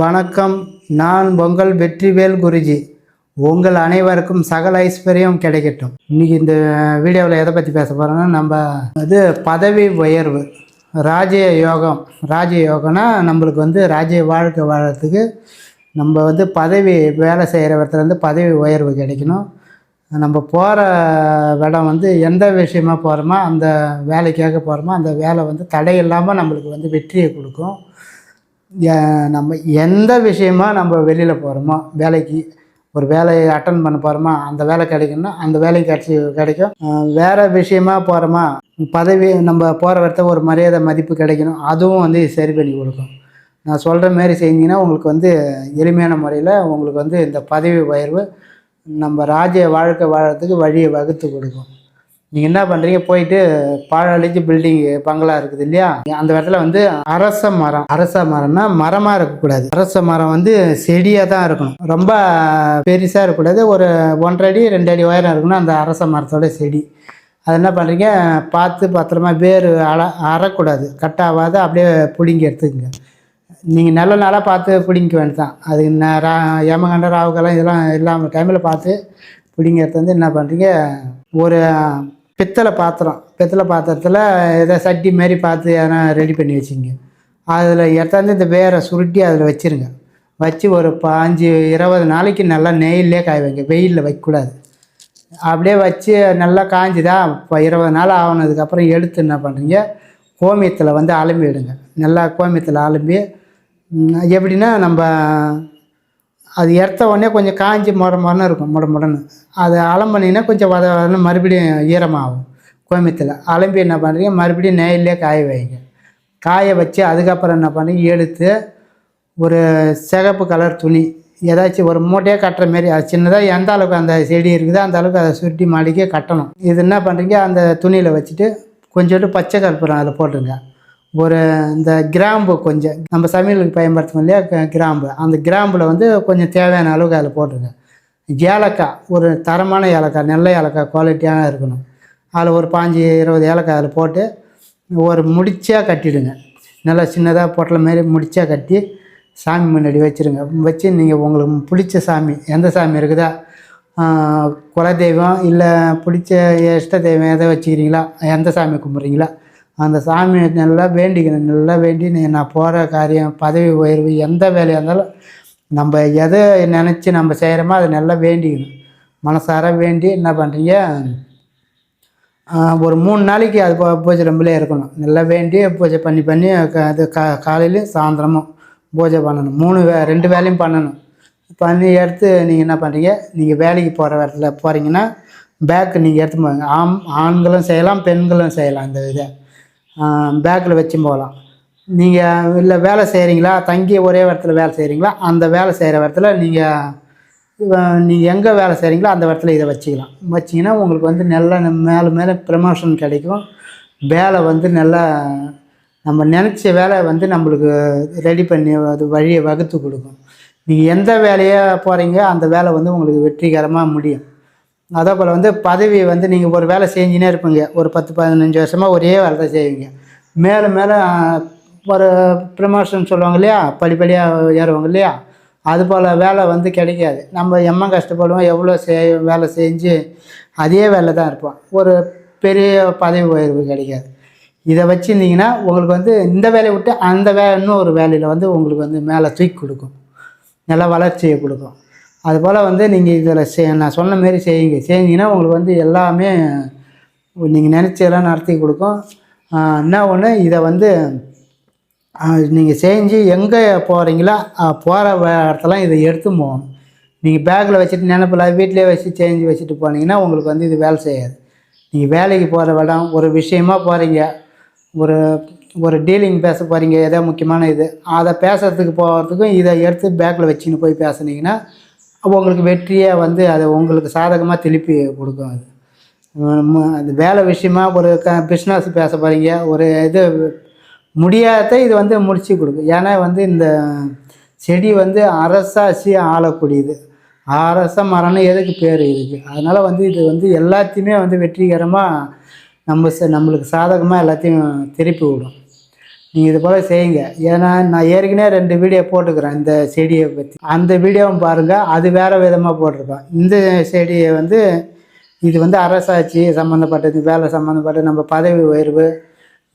வணக்கம். நான் உங்கள் வெற்றிவேல் குருஜி. உங்கள் அனைவருக்கும் சகல ஐஸ்வர்யம் கிடைக்கட்டும். இன்னைக்கு இந்த வீடியோவில் எதை பற்றி பேச போகிறோன்னா நம்ம இது பதவி உயர்வு ராஜ்ய யோகம். ராஜ்ய யோகம்னா நம்மளுக்கு வந்து ராஜ்ய வாழ்க்கை வாழறதுக்கு நம்ம வந்து பதவி வேலை செய்கிற இடத்துல வந்து பதவி உயர்வு கிடைக்கணும். நம்ம போகிற இடம் வந்து எந்த விஷயமா போகிறோமோ அந்த வேலைக்காக போகிறோமோ அந்த வேலை வந்து தடை இல்லாமல் நம்மளுக்கு வந்து வெற்றியை கொடுக்கும். நம்ம எந்த விஷயமா நம்ம வெளியில் போகிறோமோ வேலைக்கு ஒரு வேலையை அட்டன் பண்ண போகிறோமா அந்த வேலை கிடைக்கணும்னா அந்த வேலை கிடச்சி கிடைக்கும். வேறு விஷயமா போகிறோமா பதவி நம்ம போகிற இடத்த ஒரு மரியாதை மதிப்பு கிடைக்கணும் அதுவும் வந்து சரி பண்ணி கொடுக்கும். நான் சொல்கிற மாரி செஞ்சீங்கன்னா உங்களுக்கு வந்து எளிமையான முறையில் உங்களுக்கு வந்து இந்த பதவி உயர்வு நம்ம ராஜ்ய வாழ்க்கை வாழறதுக்கு வழியை வகுத்து கொடுக்கும். நீங்கள் என்ன பண்ணுறீங்க போயிட்டு பாழழிஞ்சு பில்டிங் பங்களா இருக்குது இல்லையா? அந்த இடத்துல வந்து அரச மரம். அரச மரம்னா மரமாக இருக்கக்கூடாது. அரச மரம் வந்து செடியாக தான் இருக்கணும். ரொம்ப பெருசாக இருக்கக்கூடாது. ஒரு ஒன்றரை அடி ரெண்டு அடி உயரம் இருக்கணும் அந்த அரச மரத்தோட செடி. அது என்ன பண்ணுறீங்க பார்த்து பத்திரமா வேர் அற அறக்கூடாது. கட்டாகாத அப்படியே பிடிங்கி எடுத்துக்கங்க. நீங்கள் நல்ல நாளாக பார்த்து பிடிங்க வேண்டியதான் அது ரா ஏமகண்ட ராவுக்கெல்லாம் இதெல்லாம் இல்லாமல் டைமில் பார்த்து பிடிங்கிறது வந்து என்ன பண்ணுறீங்க ஒரு பித்தளை பாத்திரம் பித்தளை பாத்திரத்தில் ஏதோ சட்டி மாரி பார்த்து எதனா ரெடி பண்ணி வச்சுங்க. அதில் எடுத்தாந்து இந்த வேரை சுருட்டி அதில் வச்சிருங்க. வச்சு ஒரு பாஞ்சு இருபது நாளைக்கு நல்லா நெய்யிலே காய வைங்க. வெயிலில் வைக்கக்கூடாது அப்படியே வச்சு நல்லா காஞ்சுதா இப்போ இருபது நாள் ஆகினதுக்கப்புறம் எடுத்து என்ன பண்ணுறீங்க கோமியத்தில் வந்து அலம்பிடுங்க. நல்லா கோமியத்தில் அலம்பி எப்படின்னா நம்ம அது எடுத்த உடனே கொஞ்சம் காஞ்சி முட முடன்னு இருக்கும் முட முடன்னு அது அலம்பினீங்கன்னா கொஞ்சம் வத வதன்னு மறுபடியும் ஈரமாகும் கோமியத்தில். அலம்பி என்ன பண்ணுறீங்க? மறுபடியும் நெய்யிலே காய வைங்க. காய வச்சு அதுக்கப்புறம் என்ன பண்ணுறீங்க? எடுத்து ஒரு சிகப்பு கலர் துணி ஏதாச்சும் ஒரு மூட்டையாக கட்டுற மாரி அது சின்னதாக எந்த அளவுக்கு அந்த செடி இருக்குதோ அந்த அளவுக்கு அதை சுருட்டி மாடிக்கே கட்டணும். இது என்ன பண்ணுறீங்க? அந்த துணியில் வச்சுட்டு கொஞ்சோண்டு பச்சை கற்பூரம் அதில் போட்டுருங்க. ஒரு இந்த கிராம்பு கொஞ்சம் நம்ம சமையலுக்கு பயன்படுத்துவோம் இல்லையா கிராம்பு. அந்த கிராம்பில் வந்து கொஞ்சம் தேவையான அளவுக்கு அதில் போட்டுருங்க ஏலக்காய் ஒரு தரமான ஏலக்காய் நல்ல ஏலக்காய் குவாலிட்டியான இருக்கணும். அதில் ஒரு பாஞ்சு இருபது ஏலக்காய் அதில் போட்டு ஒரு முடிச்சாக கட்டிடுங்க. நல்லா சின்னதாக பொட்டலை மாரி முடிச்சாக கட்டி சாமி முன்னாடி வச்சுருங்க. வச்சு நீங்கள் உங்களுக்கு பிடிச்ச சாமி எந்த சாமி இருக்குதா குலதெய்வம் இல்லை பிடிச்ச இஷ்ட தெய்வம் எதை வச்சுக்கிறீங்களா எந்த சாமி கும்பிட்றீங்களா அந்த சாமியை நல்லா வேண்டிக்கணும் நல்லா வேண்டி நீ நான் போகிற காரியம் பதவி உயர்வு எந்த வேலையாக இருந்தாலும் நம்ம எதை நினச்சி நம்ம செய்கிறோமோ அதை நல்லா வேண்டிக்கணும். மனசார வேண்டி என்ன பண்ணுறீங்க ஒரு மூணு நாளைக்கு அது பூஜை ரொம்பலே இருக்கணும். நல்லா வேண்டி பூஜை பண்ணி பண்ணி அது கா காலையிலையும் சாயந்தரமும் பூஜை பண்ணணும். மூணு வே ரெண்டு வேலையும் பண்ணணும். பண்ணி எடுத்து நீங்கள் என்ன பண்ணுறீங்க நீங்கள் வேலைக்கு போகிற இடத்துல போகிறீங்கன்னா பேக்கு நீங்கள் எடுத்து போங்க. ஆம் ஆண்களும் செய்யலாம் பெண்களும் செய்யலாம் அந்த இதை. பேக்கில் வச்சும் போகலாம். நீங்கள் இல்லை வேலை செய்கிறீங்களா தங்கி ஒரே இடத்துல வேலை செய்கிறீங்களா அந்த வேலை செய்கிற இடத்துல நீங்கள் நீங்கள் எங்கே வேலை செய்கிறீங்களோ அந்த இடத்துல இதை வச்சுக்கலாம். வச்சிங்கன்னா உங்களுக்கு வந்து நல்லா மேலே மேலே ப்ரமோஷன் கிடைக்கும். வேலை வந்து நல்லா நம்ம நினச்ச வேலை வந்து நம்மளுக்கு ரெடி பண்ணி அது வழியை வகுத்து கொடுக்கும். நீங்கள் எந்த வேலையாக போகிறீங்க அந்த வேலை வந்து உங்களுக்கு வெற்றிகரமாக முடியும். அதே போல் வந்து பதவி வந்து நீங்கள் ஒரு வேலை செஞ்சுனே இருப்பீங்க. ஒரு பத்து பதினஞ்சு வருஷமாக ஒரே வேலை தான் செய்வீங்க. மேலே மேலே ஒரு ப்ரமோஷன் சொல்லுவாங்க இல்லையா? படிப்படியாக ஏறுவாங்க இல்லையா? அது போல் வேலை வந்து கிடைக்காது. நம்ம எம்ம கஷ்டப்படுவோம் எவ்வளோ செய் வேலை செஞ்சு அதே வேலை தான் இருப்போம். ஒரு பெரிய பதவி உயர்வு கிடைக்காது. இதை வச்சுருந்தீங்கன்னா உங்களுக்கு வந்து இந்த வேலையை விட்டு அந்த வே ஒரு வேலையில் வந்து உங்களுக்கு வந்து மேலே தூக்கி கொடுக்கும். நல்லா வளர்ச்சியை கொடுக்கும். அதுபோல் வந்து நீங்கள் இதில் செய் நான் சொன்ன மாரி செய்யுங்க. செஞ்சீங்கன்னா உங்களுக்கு வந்து எல்லாமே நீங்கள் நினச்சதெல்லாம் நடத்தி கொடுக்கும். என்ன ஒன்று இதை வந்து நீங்கள் செஞ்சு எங்கே போகிறீங்களோ போகிற இடத்தெல்லாம் இதை எடுத்து போகணும். நீங்கள் பேக்கில் வச்சுட்டு நினப்பில் வீட்டிலே வச்சு செஞ்சு வச்சுட்டு போனீங்கன்னா உங்களுக்கு வந்து இது வேலை செய்யாது. நீங்கள் வேலைக்கு போகிற இடம் ஒரு விஷயமா போகிறீங்க ஒரு ஒரு டீலிங் பேச போகிறீங்க எதோ முக்கியமான இது அதை பேசுறதுக்கு போகிறதுக்கும் இதை எடுத்து பேக்கில் வச்சுன்னு போய் பேசுனீங்கன்னா உங்களுக்கு வெற்றியை வந்து அதை உங்களுக்கு சாதகமாக திருப்பி கொடுக்கும் அது. அது வேலை விஷயமா ஒரு க பிஸ்னஸ் பேச போகிறீங்க ஒரு இது முடியாத இது வந்து முடிச்சு கொடுக்கும். ஏன்னா வந்து இந்த செடி வந்து அரசாசி ஆளக்கூடியது. அரச மரம்னு எதுக்கு பேர் இருக்குது அதனால் வந்து இது வந்து எல்லாத்தையுமே வந்து வெற்றிகரமாக நம்ம ச- நம்மளுக்கு சாதகமாக எல்லாத்தையும் திருப்பி விடும். நீங்கள் இது போல் செய்யுங்க. ஏன்னா நான் ஏற்கனவே ரெண்டு வீடியோ போட்டுக்கிறேன் இந்த செடியை பற்றி அந்த வீடியோவும் பாருங்கள் அது வேறு விதமாக போட்டிருப்பேன். இந்த செடியை வந்து இது வந்து அரசாட்சி சம்மந்தப்பட்டது வேலை சம்மந்தப்பட்ட நம்ம பதவி உயர்வு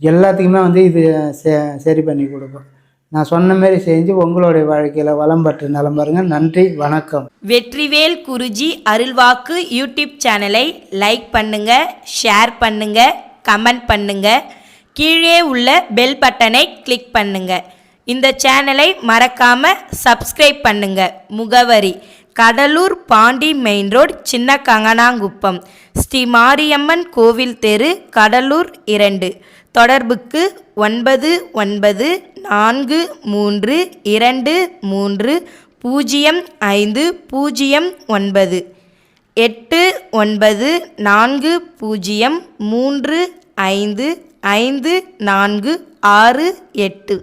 எல்லாத்துக்குமே வந்து இது செ- சரி பண்ணி கொடுக்கும். நான் சொன்ன மாதிரி செஞ்சு உங்களுடைய வாழ்க்கையில் வளம் பற்று நலம் பாருங்க. நன்றி வணக்கம். வெற்றிவேல் குருஜி அருள்வாக்கு யூடியூப் சேனலை லைக் பண்ணுங்க ஷேர் பண்ணுங்க கமெண்ட் பண்ணுங்க. கீழே உள்ள பெல் பட்டனை கிளிக் பண்ணுங்க. இந்த சேனலை மறக்காம சப்ஸ்கிரைப் பண்ணுங்க. முகவரி கடலூர் பாண்டி மெயின் ரோட் சின்ன கங்கனாங்குப்பம் ஸ்ரீ மாரியம்மன் கோவில் தெரு கடலூர் இரண்டு. தொடர்புக்கு ஒன்பது ஒன்பது நான்கு மூன்று இரண்டு மூன்று பூஜ்ஜியம் ஐந்து பூஜ்ஜியம் ஒன்பது. எட்டு ஒன்பது நான்கு பூஜ்ஜியம் மூன்று ஐந்து ஐந்து நான்கு ஆறு எட்டு